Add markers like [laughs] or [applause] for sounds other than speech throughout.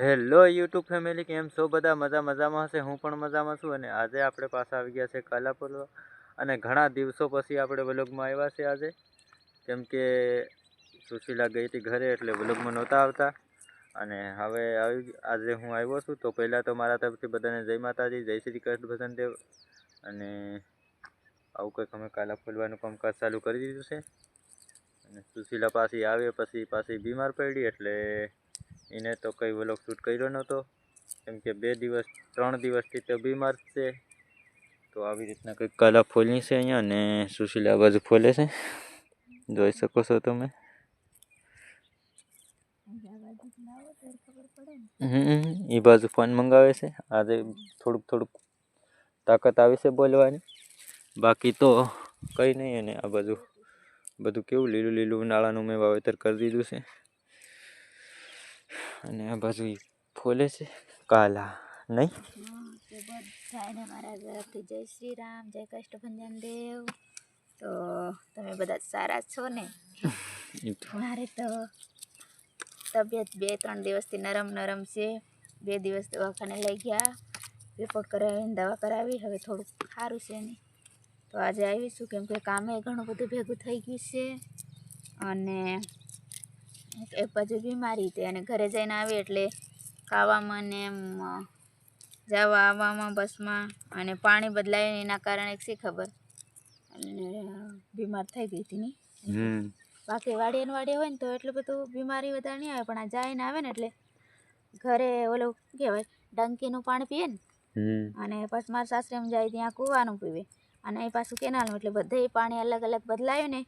Hello YouTube family, કેમ છો બધા? મજા મજામાં હશે? હું પણ મજામાં છું અને આજે આપણે પાછા આવી ગયા છે કાલાપુરવા અને ઘણા દિવસો પછી આપણે વ્લોગમાં આવ્યા છે આજે. કેમ કે સુશીલા ગઈ હતી ઘરે એટલે વ્લોગમાં નહોતા આવતા. અને હવે આવી આજે હું આવ્યો છું તો પહેલાં તો મારા તરફથી બધાને જય માતાજી, જય શ્રી કૃષ્ણ ભજનદેવ અને આવું કંઈક અમે કાલા ફોલવાનું કામકાજ ચાલુ કરી દીધું છે. અને સુશીલા પાછી આવે, પછી પાછી બીમાર પડી એટલે એને તો કંઈ વ્લોગ શૂટ કર્યો નહોતો. કેમ કે બે દિવસ, ત્રણ દિવસથી તો બીમાર છે. તો આવી રીતના કંઈક કાલા ફોલી છે અહીંયા અને સુશીલા બાજુ ફોલે છે. જોઈ શકો છો તમે. એ બાજુ ફોન મંગાવે છે. આજે થોડુંક થોડુંક તાકાત આવી છે બોલવાની. બાકી તો કંઈ નહીં અને આ બાજુ બધું કેવું લીલું લીલું નાળાનું મેં વાવેતર કરી દીધું છે. અને આ બાજુ ફોલે છે કાલા. નહીં? તો બધાને મારા તરફથી જય શ્રી રામ જય કષ્ટભંજન દેવ તો તમે બધા સારા છો ને? મારે તો તબિયત બે ત્રણ દિવસથી નરમ નરમ છે. બે દિવસ દવાખાને લઈ ગયા. રિપોર્ટ કરાવીને દવા કરાવી. હવે થોડુંક સારું છે ને. તો આજે આવીશું કેમ કે કામે ઘણું બધું ભેગું થઈ ગયું છે. અને એક- પછી બાજુ બીમારી હતી અને ઘરે જઈને આવી એટલે ખાવામાં ને એમ જવા આવવામાં બસમાં અને પાણી બદલાય એના કારણે શી ખબર? અને બીમાર થઈ ગઈ હતી ની. બાકી વાડીએ ને વાડીએ હોય ને તો એટલું બધું બીમારી વધારે નહીં આવે પણ આ જાય ને આવે ને એટલે ઘરે ઓલું કહેવાય ડંકીનું પાણી પીએ ને. અને પછી મારા સાસરે જાય ત્યાં કૂવાનું પીવે. અને એ પાછું કેનાલનું એટલે બધે પાણી અલગ અલગ બદલાયું ને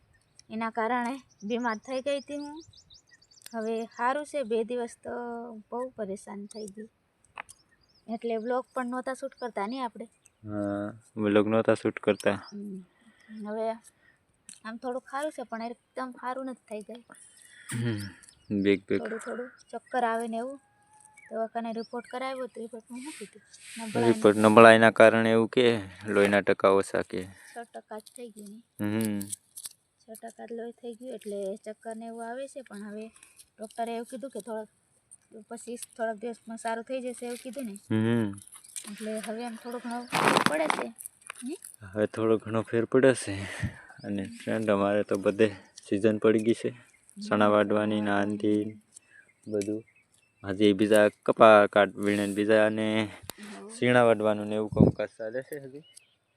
એના કારણે બીમાર થઈ ગઈ હતી હું. હવે સારું છે બે દિવસ તો બહુ પરેશાન થઈ ગઈ. એટલે બ્લોગ પણ નહોતા શૂટ કરતા નહીં આપણે? હા વ્લોગ નહોતા શૂટ કરતા. હવે આમ થોડું સારું છે પણ એકદમ સારું નથી થઈ જાય. બેગ બેગ થોડું થોડું ચક્કર આવે ને એવું. દવાખાને રિપોર્ટ કરાવ્યો તો રિપોર્ટમાં શું કીધું રિપોર્ટ નબળાઈના કારણે એવું કે લોહીના ટકા ઓછા કે. છ ટકા જ થઈ ગયું હમ. છ ટકા જ લોહી થઈ ગયું એટલે ચક્કર ને એવું આવે છે પણ હવે ડૉક્ટરે એવું કીધું કે થોડોક પછી થોડાક દિવસમાં સારું થઈ જશે એવું કીધું ને. એટલે હવે આમ થોડો ઘણો પડે છે હવે થોડો ઘણો ફેર પડે છે. અને ફ્રેન્ડ અમારે તો બધે સિઝન પડી ગઈ છે. સણા વાઢવાની નાનથી બધું. હજી બીજા કપા કાઢ વીણે ને બીજા અને શીણા વાઢવાનું ને એવું કામકાજ ચાલે છે હજી.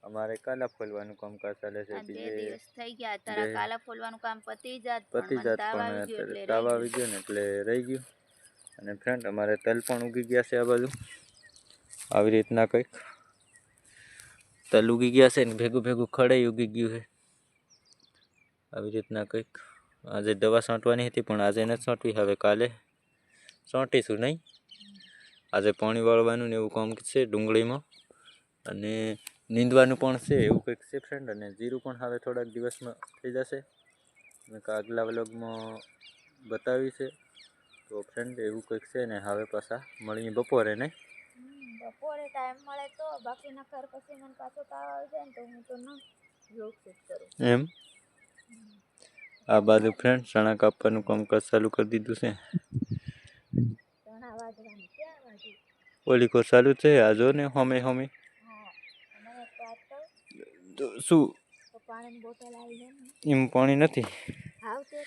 અમારે કાલા ફોલવાનું કામકાજ ચાલે છે બે દિવસ થઈ ગયા તારા કાલા ફોલવાનું કામ પતી જાત પતી જાત પણ તાવ આવી ગયો. ને એટલે રહી ગયું. અને ફ્રેન્ડ અમારે તલ પણ ઉગી ગયા છે આ બાજુ. આવી રીતના કંઈક. તલ ઉગી ગયા છે ને ભેગું ભેગું ખડે ઉગી ગયું છે. આવી રીતના કંઈક. આજે દવા છાંટવાની હતી પણ આજે નથી છાંટવી હવે કાલે છાંટીશું નહીં? આજે પાણી વાળવાનું ને એવું કામ છે ડુંગળીમાં. અને નીંદવાનું પણ છે એવું કંઈક છે ફ્રેન્ડ અને જીરું પણ હવે થોડાક દિવસમાં થઈ જશે. મેં આગલા વ્લોગમાં બતાવી છે. તો ફ્રેન્ડ એવું કંઈક છે ને હવે પાછા મળીએ બપોરે ને બપોરે ટાઈમ મળે તો બાકી નકર પછી મને પાછો તાવ આવી જાય ને તો હું તો ન બ્લોગ શૂટ કરું. એમ? આ બાજુ ફ્રેન્ડ ચણા કાપવાનું કામકાજ ચાલુ કરી દીધું છે? ચણા ક્યાં ઓલી કો ચાલુ છે આ જો ને હોમે હોમે હા અને એક વાત કહું તો શું? તો પાણીની બોટલ આવી જાય ને. એમ પાણી નથી? હાવ તે.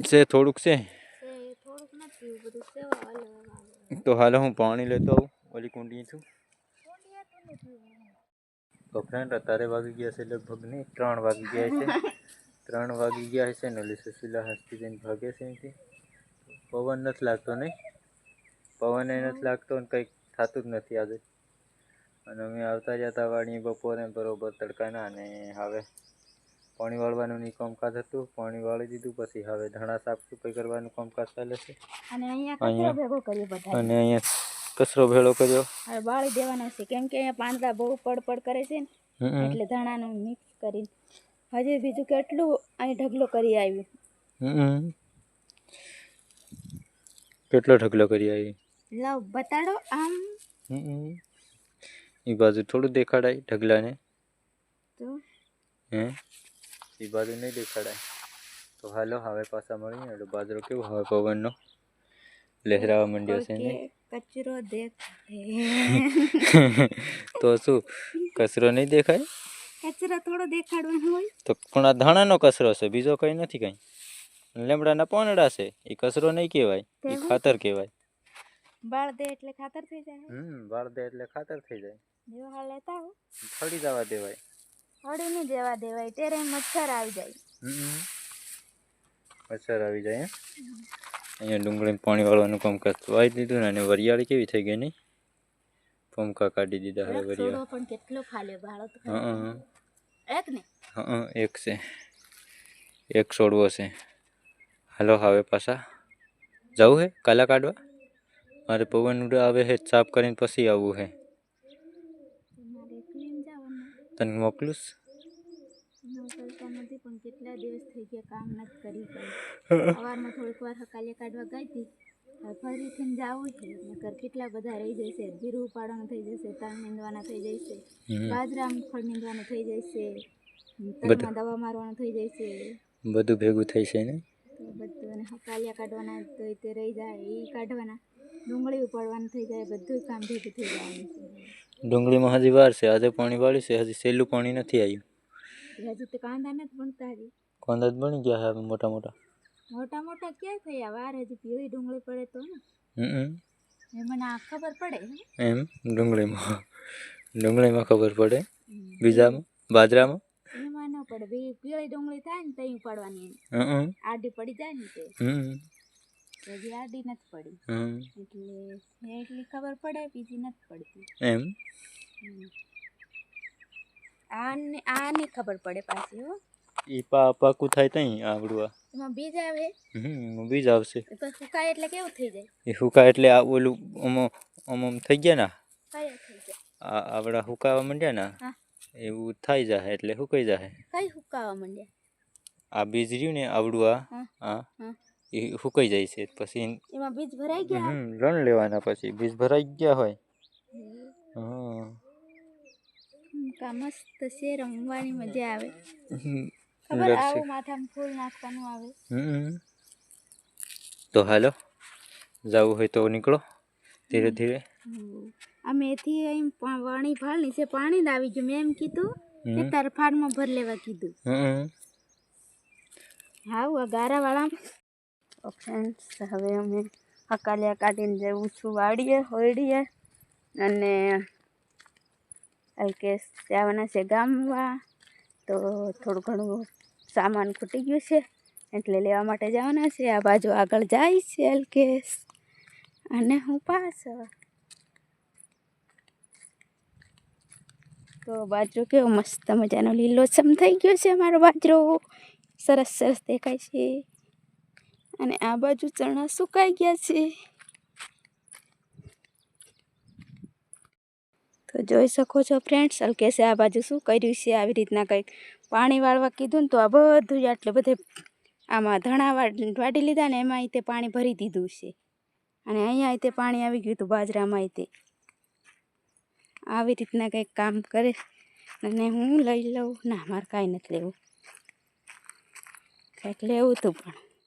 છે થોડુંક છે? છે એ થોડુંક નથી એવું બધું સેવા હલવા તો હાલ હું પાણી લેતો આવું ઓલી કુંડી છું. કોંડિયા તો નથી પીવું. તો ફ્રેન્ડ અત્યારે વાગી ગયા છે લગભગ નહીં ત્રણ વાગી ગયા છે. [laughs] ત્રણ વાગી ગયા છે ને ઓલી સુશીલા હસ્તી જઈને ભાગે છે અહીંથી. પવન નથી લાગતો નહીં? પવન એ નથી લાગતો ને કંઈક થતું જ નથી આજે. અને અમે આવતા જતા વાળી બપોરે બરોબર તડકાના અને હવે પાણી વાળવાનું ની કામકાજ હતું. પાણી વાળી દીધું પછી હવે ધણા સાફ સફાઈ કરવાનું કામકાજ ચાલે છે. અને અહીંયા ભેગો કર્યો બધા અને અહીંયા કચરો ભેળો કર્યો. હવે બાળી દેવાનો છે. કેમ કે અહીંયા પાંદડા બહુ પડપડ કરે છે ને એટલે ધાણાનું મિક્સ કરીને. હજી બીજું કેટલું અહીં ઢગલો કરી આવ્યું. કેટલો ઢગલો કરી આવી? લાવ બતાડો આમ. એ બાજુ થોડું દેખાડાય ઢગલાને. તો? હે? એ બાજુ નહીં દેખાડાય. તો હાલો હવે પાછા મળીએ. એટલે બાજરો કેવો હવે પવનનો? લહેરાવા માંડ્યો છે ને? કે કચરો દેખ [laughs] તો શું કચરો નહીં દેખાય? કચરો થોડો દેખાડવાનો હોય. તો પણ આ ધાણાનો કચરો છે બીજો કંઈ નથી કંઈ. લીમડાના પાંદડા છે એ કચરો નહીં કહેવાય એ તેમાં? ખાતર કહેવાય. બાળ દે એટલે ખાતર થઈ જાય? હમ વાળ દે એટલે ખાતર થઈ જાય. જેવો હાલ લેતા હો ફળી જવા દેવાય. હળી નહીં દેવા દેવાય ત્યારે મચ્છર આવી જાય. હમ. અસર આવી જાય હે? અહીંયા ડુંગળી પાણી વાળવાનું કામ કરતું વાઈ દીધું ને અને વરિયાળી કેવી થઈ ગઈ નહીં? પંખા કાઢી દીધા હવે થોડો વરિયાળ. પણ કેટલો ફાલ્યો બાળો તો. હા ખરી. હા. એક ને? હા એક છે. એક છોડવો છે. હાલો હવે પાછા. જવું હે? કાલા કાઢવા? મારે પવન ઉડે આવે છે સાફ કરીને પછી આવવું હે. મારે એકલીને જવાનું તને મોકલું નવકલતા નથી પણ કેટલા દિવસ થઈ ગયા કામ નથી કરી સવારમાં થોડીક વાર હકાલે કાઢવા ગઈ હતી. હવે ફરીથી જવું છે. નકર કેટલા બધા રહી જશે. જીરું ઉપાડવાનું થઈ જશે તલ નીંદવાના થઈ જશે. બાજરા ખડ નીંદવાનું થઈ જશે. તલમાં દવા મારવાનું થઈ જશે. બધું ભેગું થઈ છે ને? બધું અને હકાલિયા કાઢવાના તો તે રહી જાય એ કાઢવાના. ડુંગળી ઉપાડવાનું થઈ જાય બધું કામ ભેગું થઈ જવાનું છે ડુંગળીમાં હજી વાર છે આજે પાણી વાળ્યું છે હજી સહેલું પાણી નથી આવ્યું. હજી તો કાંદા નથી ભણતા હજી. કાંદા જ બની ગયા હવે મોટા મોટા. મોટા મોટા ક્યાં થયા? વાર હજી પીળી ડુંગળી પડે તો ને. હમ એ મને આ ખબર પડે એમ? ડુંગળીમાં. ડુંગળીમાં ખબર પડે. બીજામાં? બાજરામાં? એમાં ન પડે. પીળી ડુંગળી થાય ને તઈ પડવાની હમ આડી પડી જાય ને તે. હમ. હજી આડી નથી પડી. એટલે એટલી ખબર પડે બીજી નથી પડતી. એમ? આને આને ખબર પડે પાછી હો. ઈ પા પાકું થાય તઈ આવડું એમાં બીજ આવે? હમ બીજ આવશે. એ સુકાય એટલે કેવું થઈ જાય? એ સુકાય એટલે આ ઓલું અમો અમમ થઈ ગયા ને? આ આવડા સુકાવા માંડ્યા ને? એવું થઈ જાય એટલે સુકાઈ જાય કઈ સુકાવા માંડ્યા? આ બીજ રહ્યું ને આવડું આ? હા. હા. એ હુકાઈ જાય છે. પછી એમાં બીજ ભરાઈ ગયા? હમ રણ લેવાના પછી. બીજ ભરાઈ ગયા હોય. હા. કા મસ્ત છે રમવાની મજા આવે. ખબર. આવું માથામાં ફૂલ નાખવાનું આવે. હમ. તો હાલો જવું હોય તો નીકળો. ધીરે ધીરે. આ મેથી અહીં પાણી વાણી ફાળ નીચે પાણી લાવી આવી ગયું. મેં એમ કીધું કે. તરફાડમાં ભર લેવા કીધું. હમ. ગારા આ ગારાવાળા ફ્રેન્ડ્સ હવે અમે અકાલિયા કાઢીને જવું છું, વાડીએ હોડીએ અને અલ્કેશ જવાના છે ગામમાં, તો થોડું ઘણું સામાન ખૂટી ગયું છે, એટલે લેવા માટે જવાના છે. આ બાજુ આગળ જાય છે અલ્કેશ. અને હું પાછળ. તો બાજરો કેવો મસ્ત મજાનો લીલોછમ થઈ ગયો છે અમારો બાજરો. સરસ સરસ દેખાય છે. અને આ બાજુ ચણા સુકાઈ ગયા છે. તો જોઈ શકો છો ફ્રેન્ડ્સ અલકેશે આ બાજુ શું કર્યું છે? આવી રીતના કંઈક પાણી વાળવા કીધું ને તો આ બધું આટલે બધે આમાં ધણા વાટી લીધા ને એમાં તે પાણી ભરી દીધું છે. અને અહીંયા તે પાણી આવી ગયું હતું બાજરામાં તે. આવી રીતના કંઈક કામ કરે અને હું લઈ લઉં. ના, મારે કાંઈ નથી લેવું. કંઈક લેવું હતું પણ.